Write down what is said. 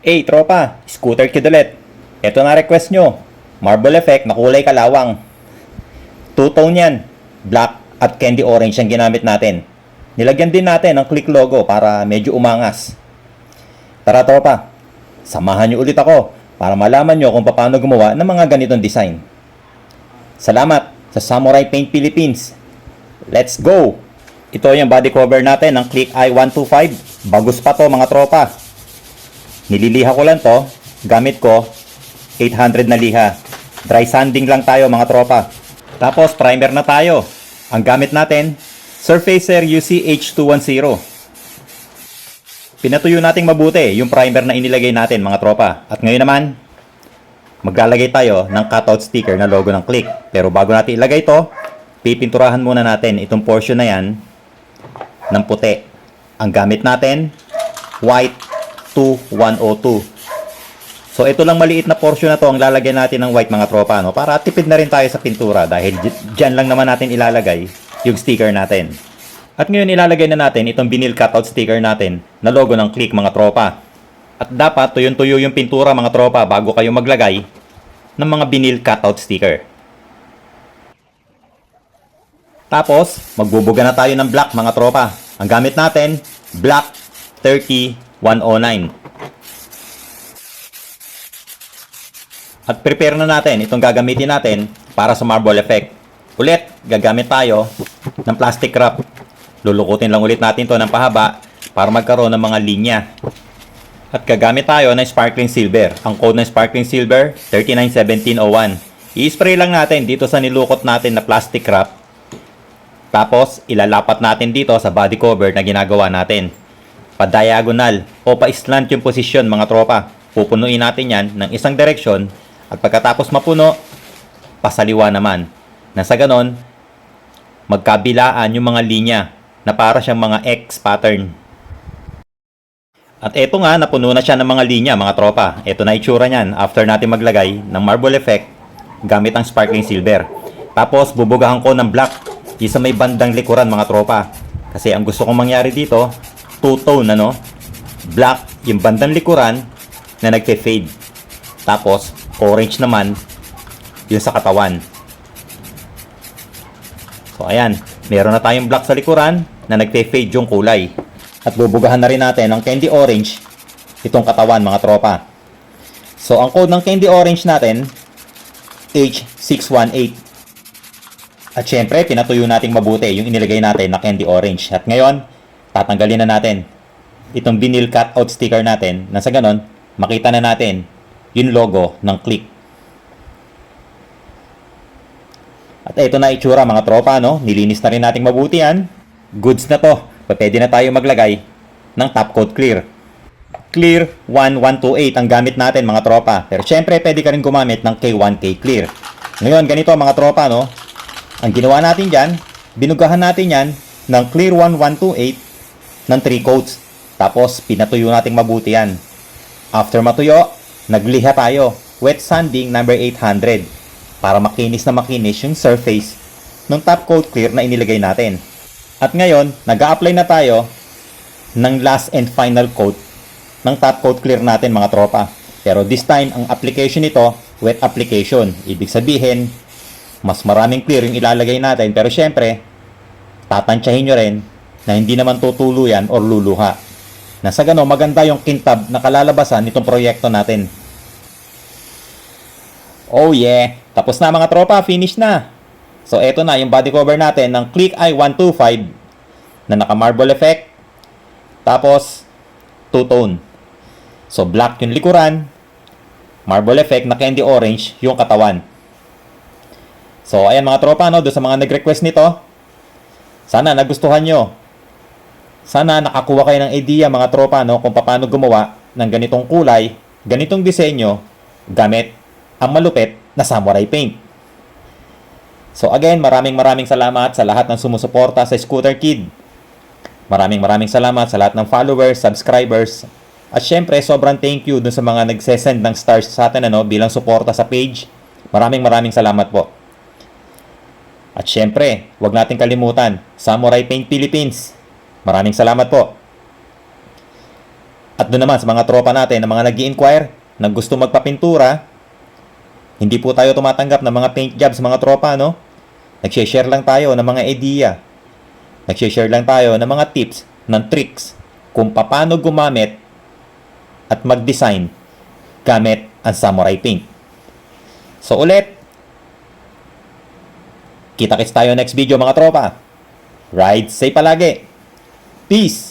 Hey, tropa, scooter kid. Ito na request nyo. Marble effect na kulay kalawang. Two-tone yan. Black at candy orange ang ginamit natin. Nilagyan din natin ang click logo para medyo umangas. Tara tropa, samahan nyo ulit ako para malaman nyo kung paano gumawa ng mga ganitong design. Salamat sa Samurai Paint Philippines. Let's go! Ito yung body cover natin ng Click i125. Bagus pa to mga tropa. Nililiha ko lang to. Gamit ko 800 na liha. Dry sanding lang tayo mga tropa. Tapos primer na tayo. Ang gamit natin, Surfacer UC H210. Pinatuyo nating mabuti yung primer na inilagay natin mga tropa. At ngayon naman, maglalagay tayo ng cutout sticker na logo ng Click. Pero bago natin ilagay to, pipinturahan muna natin itong portion na yan ng puti. Ang gamit natin, white 2102. So ito lang maliit na portion na to ang lalagyan natin ng white mga tropa no para tipid na rin tayo sa pintura dahil di- dyan lang naman natin ilalagay yung sticker natin. At ngayon ilalagay na natin itong vinyl cutout sticker natin na logo ng click mga tropa. At dapat tuyon-tuyo yung pintura mga tropa bago kayo maglagay ng mga vinyl cutout sticker. Tapos, magbubuga na tayo ng black mga tropa. Ang gamit natin, black 30109. At prepare na natin itong gagamitin natin para sa marble effect. Ulit, gagamit tayo ng plastic wrap. Lulukutin lang ulit natin to ng pahaba para magkaroon ng mga linya. At gagamit tayo ng sparkling silver. Ang code ng sparkling silver, 391701. I-spray lang natin dito sa nilukot natin na plastic wrap tapos, ilalapat natin dito sa body cover na ginagawa natin. Pa-diagonal o pa-slant yung posisyon mga tropa. Pupunuin natin yan ng isang direksyon at pagkatapos mapuno, pasaliwa naman. Na sa ganon, magkabilaan yung mga linya na para siyang mga X pattern. At eto nga, napuno na siya ng mga linya mga tropa. Ito na itsura niyan after natin maglagay ng marble effect gamit ang sparkling silver. Tapos, bubugahan ko ng black yung sa may bandang likuran mga tropa. Kasi ang gusto kong mangyari dito, two-tone ano, black yung bandang likuran na nagfe-fade. Tapos, orange naman yung sa katawan. So, ayan. Meron na tayong black sa likuran na nagfe-fade yung kulay. At bubugahan na rin natin ng candy orange itong katawan mga tropa. So, ang code ng candy orange natin, H618. At syempre, pinatuyo nating mabuti yung inilagay natin na candy orange. At ngayon, tatanggalin na natin itong vinyl cutout sticker natin na sa ganon, makita na natin yung logo ng click. At ito na itsura mga tropa, no? Nilinis na rin nating mabuti yan. Goods na to. Pwede na tayo maglagay ng top coat clear. Clear 1128 ang gamit natin mga tropa. Pero syempre, pwede ka rin gumamit ng K1K clear. Ngayon, ganito mga tropa, no? Ang ginawa natin dyan, binugahan natin yan ng clear 1128 ng 3 coats. Tapos, pinatuyo natin mabuti yan. After matuyo, nagliha tayo. Wet sanding number 800 para makinis na makinis yung surface ng top coat clear na inilagay natin. At ngayon, nag apply na tayo ng last and final coat ng top coat clear natin mga tropa. Pero this time, ang application nito, wet application. Ibig sabihin, mas maraming clear yung ilalagay natin. Pero syempre, tatansyahin nyo rin na hindi naman tutuluyan or luluha. Na sa gano, maganda yung kintab na kalalabasan nitong proyekto natin. Oh yeah! Tapos na mga tropa, finish na! So eto na yung body cover natin ng Click i125 na naka marble effect. Tapos, two-tone. So black yung likuran, marble effect na candy orange yung katawan. So, ayan mga tropa, no, doon sa mga nag-request nito, sana nagustuhan nyo. Sana nakakuha kayo ng idea mga tropa, no, kung paano gumawa ng ganitong kulay, ganitong disenyo, gamit ang malupit na samurai paint. So again, maraming maraming salamat sa lahat ng sumusuporta sa Scooter Kid. Maraming maraming salamat sa lahat ng followers, subscribers, at syempre, sobrang thank you dun sa mga nagsesend ng stars sa atin ano, bilang suporta sa page. Maraming maraming salamat po. At syempre, huwag natin kalimutan, Samurai Paint Philippines. Maraming salamat po. At doon naman sa mga tropa natin na mga nag inquire na gusto magpapintura, hindi po tayo tumatanggap ng mga paint jobs mga tropa, no? Nagsishare lang tayo ng mga idea. Nagsishare lang tayo ng mga tips, ng tricks kung paano gumamit at mag-design gamit ang samurai paint. So ulit, kita-kits tayo next video mga tropa. Ride safe palagi. Peace!